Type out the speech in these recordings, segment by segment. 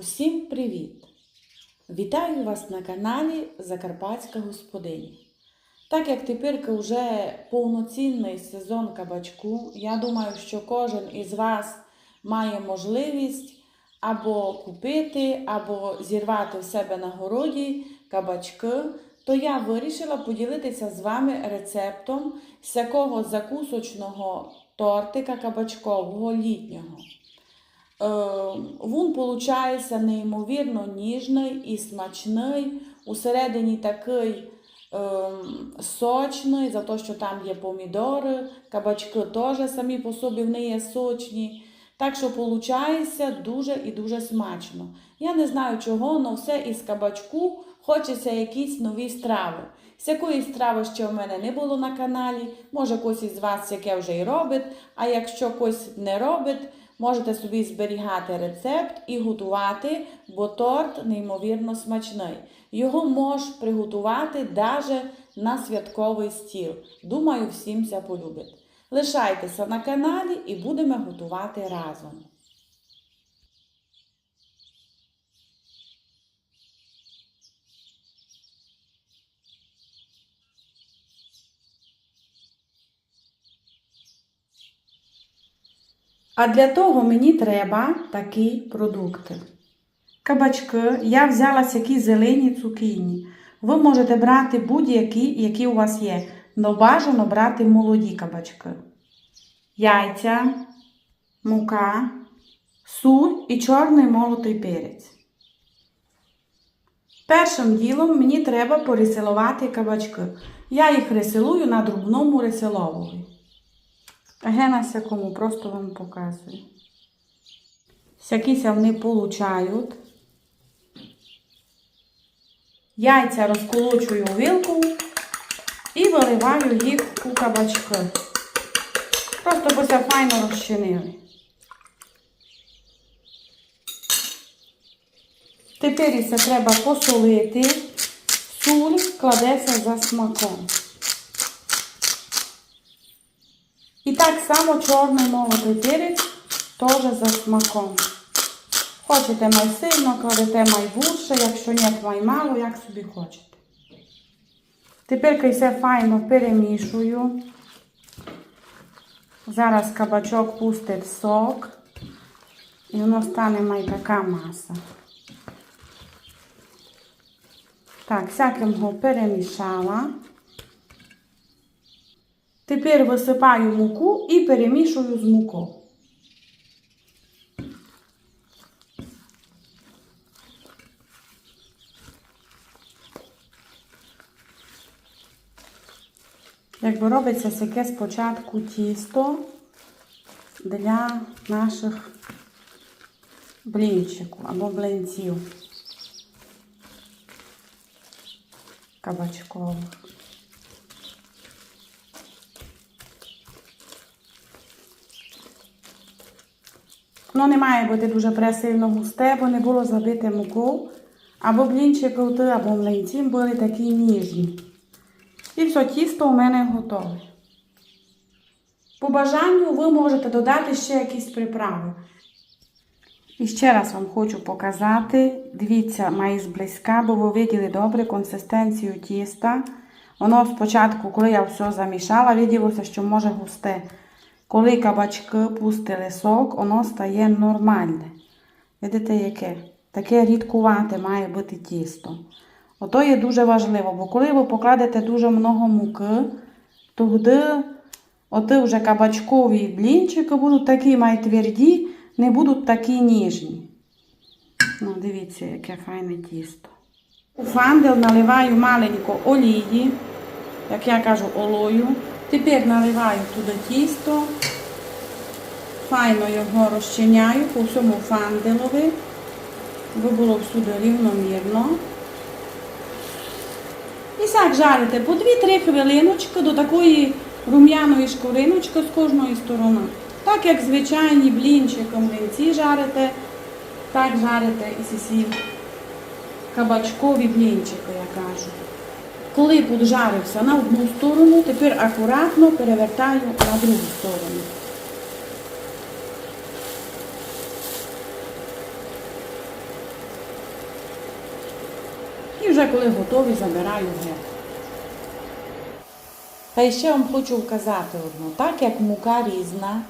Усім привіт! Вітаю вас на каналі Закарпатська господиня. Так як тепер вже повноцінний сезон кабачку, я думаю, що кожен із вас має можливість або купити, або зірвати в себе на городі кабачки, то я вирішила поділитися з вами рецептом всякого закусочного тортика кабачкового літнього. Е, Він виходить неймовірно ніжний і смачний. Усередині такий е, сочний, за те, що там є помідори, кабачки теж самі по собі в неї сочні. Так що виходить дуже і дуже смачно. Я не знаю чого, але все із кабачку хочеться якісь нові страви. Всякої страви ще в мене не було на каналі. Може, хтось із вас яке вже і робить, а якщо хтось не робить, можете собі зберігати рецепт і готувати, бо торт неймовірно смачний. Його можеш приготувати навіть на святковий стіл. Думаю, всім це полюбить. Лишайтеся на каналі і будемо готувати разом. А для того мені треба такі продукти. Кабачки я взяла всякі зелені цукіні. Ви можете брати будь-які, які у вас є. Но бажано брати молоді кабачки. Яйця, мука, суль і чорний молотий перець. Першим ділом мені треба порисилувати кабачки. Я їх рисилую на друбному рисиловому. Ге всякому, просто вам показую. Всякіся вони получають. Яйця розколочую вилку і виливаю їх у кабачки. Просто бо це файно розчинили. Тепер це треба посолити. Суль кладеться за смаком. Так само чорний молотий перець теж за смаком. Хочете май сильно, кладете май якщо ні, май мало, як собі хочете. Тепер все файно перемішую. Зараз кабачок пустить сок. І воно стане май така маса. Так, всяким його перемішала. Тепер висипаю муку і перемішую з мукою. Якби робиться таке спочатку тісто для наших блінчиків або блинців кабачкових. Воно не має бути дуже пресильно густе, бо не було забите мукою. Або блінчики, або млинці були такі ніжні. І все, тісто у мене готове. По бажанню ви можете додати ще якісь приправи. І ще раз вам хочу показати. Дивіться, має зблизька, бо ви виділи добре консистенцію тіста. Воно спочатку, коли я все замішала, виділося, що може густе. Коли кабачки пустили сок, воно стає нормальне. Видите, яке? Таке рідкувате має бути тісто. Ото є дуже важливо, бо коли ви покладете дуже много муки, тоді оти вже кабачкові блінчики будуть такі май тверді, не будуть такі ніжні. Ну, дивіться, яке файне тісто. У фандел наливаю маленько олії, як я кажу, олою. Тепер наливаю туди тісто, файно його розчиняю по всьому фанделові, бо було всюди рівномірно. І так жарите по 2-3 хвилиночки до такої рум'яної шкуриночки з кожної сторони. Так як звичайні блінчики млинці жарите, так жарите і сісі кабачкові блінчики, я кажу. Коли поджарився на одну сторону, тепер акуратно перевертаю на другу сторону. І вже коли готові, забираю геть. Та ще вам хочу вказати одну, так як мука різна,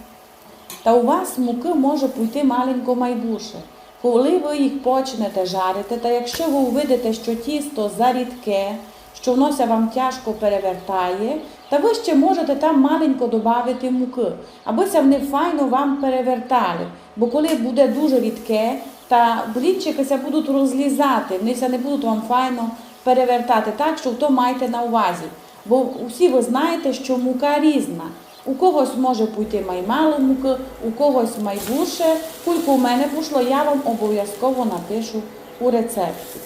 та у вас муки може пойти маленько майбуше. Коли ви їх почнете жарити, та якщо ви увидите, що тісто зарідке, що воно ся вам тяжко перевертає, та ви ще можете там маленько додати муки, аби ся вони файно вам перевертали. Бо коли буде дуже рідке, та блінчики будуть розлізати, вони не будуть вам файно перевертати. Так що то майте на увазі. Бо всі ви знаєте, що мука різна. У когось може піти маймало муки, у когось майбуше. Кульку у мене пішло, я вам обов'язково напишу у рецепті.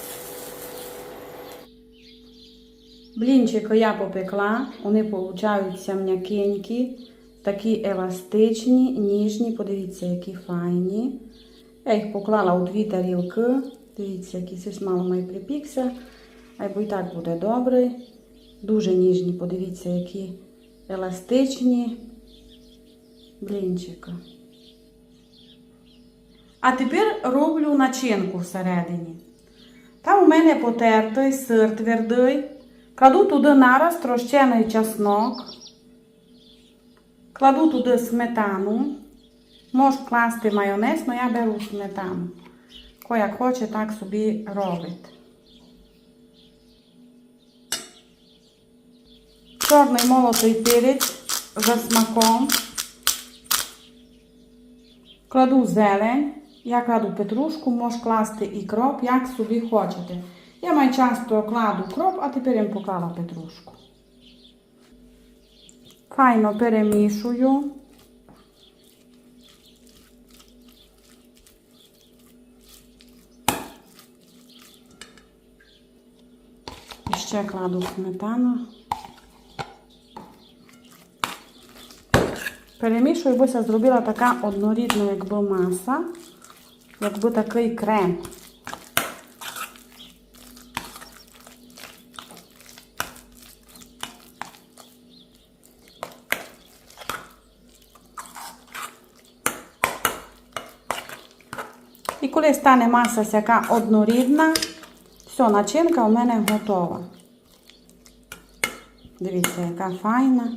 Блінчики я попекла, вони получаються м'якенькі, такі еластичні, ніжні. Подивіться, які файні. Я їх поклала у дві тарілки. Дивіться, який щось мало має припікся. Або і так буде добре. Дуже ніжні, подивіться, які еластичні блінчики. А тепер роблю начинку всередині. Там у мене потертий сир твердий. Кладу туди нараз трощений чеснок. Кладу туди сметану. Можеш класти майонез, але я беру сметану. Ко як хоче, так собі робить. Чорний молотий перець за смаком. Кладу зелень. Я кладу петрушку, можеш класти і кроп, як собі хочете. Я часто кладу кроп, а тепер їм поклала петрушку. Файно перемішую. І ще кладу сметану. Перемішую, бо я зробила така однорідна, якби маса, якби такий крем. І коли стане маса сяка однорідна, все, начинка у мене готова. Дивіться, яка файна.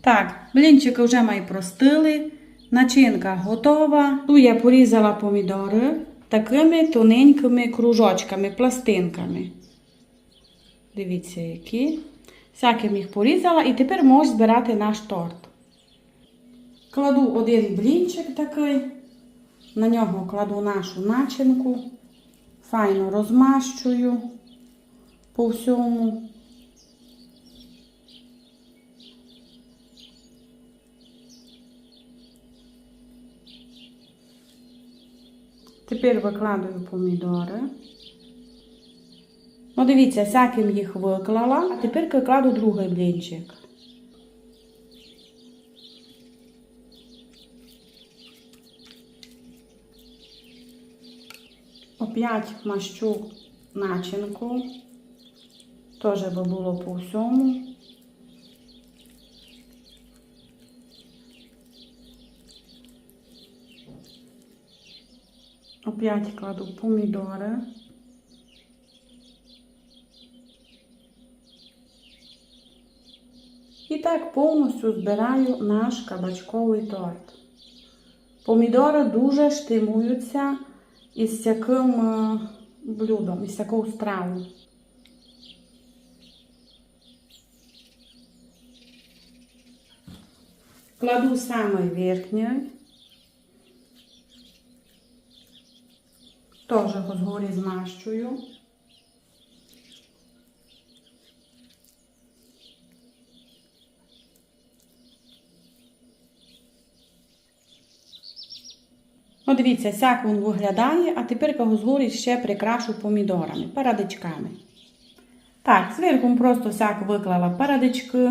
Так, блінчики вже мої простили. Начинка готова. Тут я порізала помідори такими тоненькими кружочками, пластинками. Дивіться, які. Всяким їх порізала і тепер можеш збирати наш торт. Кладу один блінчик такий. На нього кладу нашу начинку. Файно розмащую по всьому. Тепер викладаю помідори. Ну, дивіться, всяким їх виклала, а тепер кладу другий блінчик. Опять мащу начинку. Теж би було по всьому. Опять кладу помідори. І так повністю збираю наш кабачковий торт. Помідори дуже штимуються із яким е, блюдом, із якою стравою. Кладу самий верхній. Теж його згорі змащую. Ну, дивіться, сяк він виглядає, а тепер його згорі ще прикрашу помідорами, парадичками. Так, зверху просто сяк виклала парадички,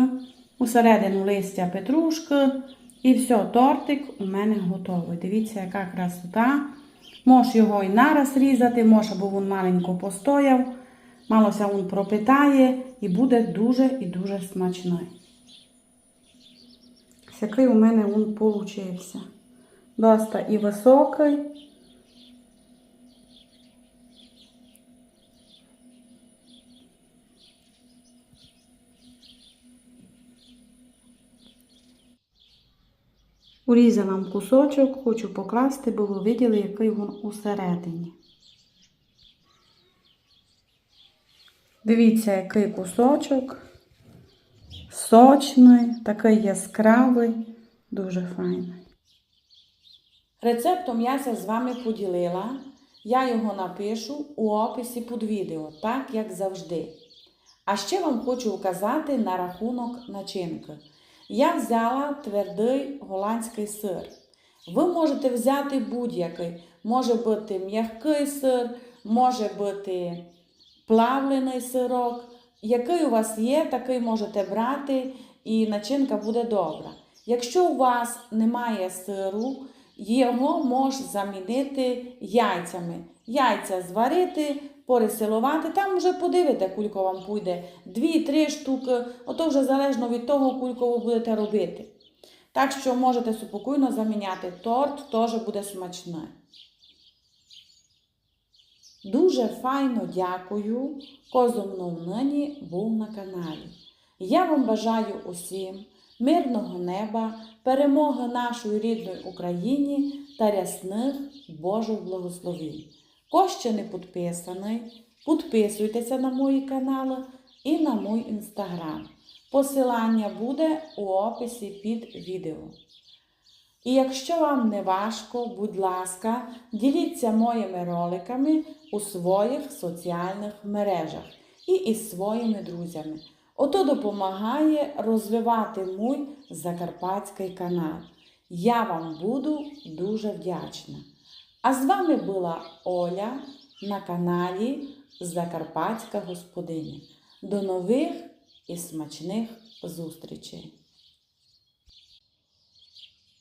усередину листя петрушки. І все, тортик у мене готовий. Дивіться, яка красота. Можеш його і нараз різати, може, аби він маленько постояв. Малося він пропитає і буде дуже і дуже смачний. Який у мене він получився доста і високий. Урізала вам кусочок, хочу покласти, бо ви виділи, який він усередині. Дивіться, який кусочок. Сочний, такий яскравий, дуже файний. Рецептом я ся з вами поділила. Я його напишу у описі під відео, так як завжди. А ще вам хочу вказати на рахунок начинки. Я взяла твердий голландський сир. Ви можете взяти будь-який. Може бути м'який сир, може бути плавлений сирок. Який у вас є, такий можете брати, і начинка буде добра. Якщо у вас немає сиру, його можна замінити яйцями. Яйця зварити, пересилувати, там вже подивите, кулько вам пойде. Дві-три штуки, ото вже залежно від того, кулько ви будете робити. Так що можете спокійно заміняти торт, теж буде смачний. Дуже файно дякую, козу мною нині був на каналі. Я вам бажаю усім мирного неба, перемоги нашої рідної Україні та рясних Божих благословень. Хто ще не підписаний, підписуйтеся на мої канали і на мій інстаграм. Посилання буде у описі під відео. І якщо вам не важко, будь ласка, діліться моїми роликами у своїх соціальних мережах і із своїми друзями. Ото допомагає розвивати мій закарпатський канал. Я вам буду дуже вдячна. А з вами була Оля на каналі Закарпатська Господиня. До нових і смачних зустрічей!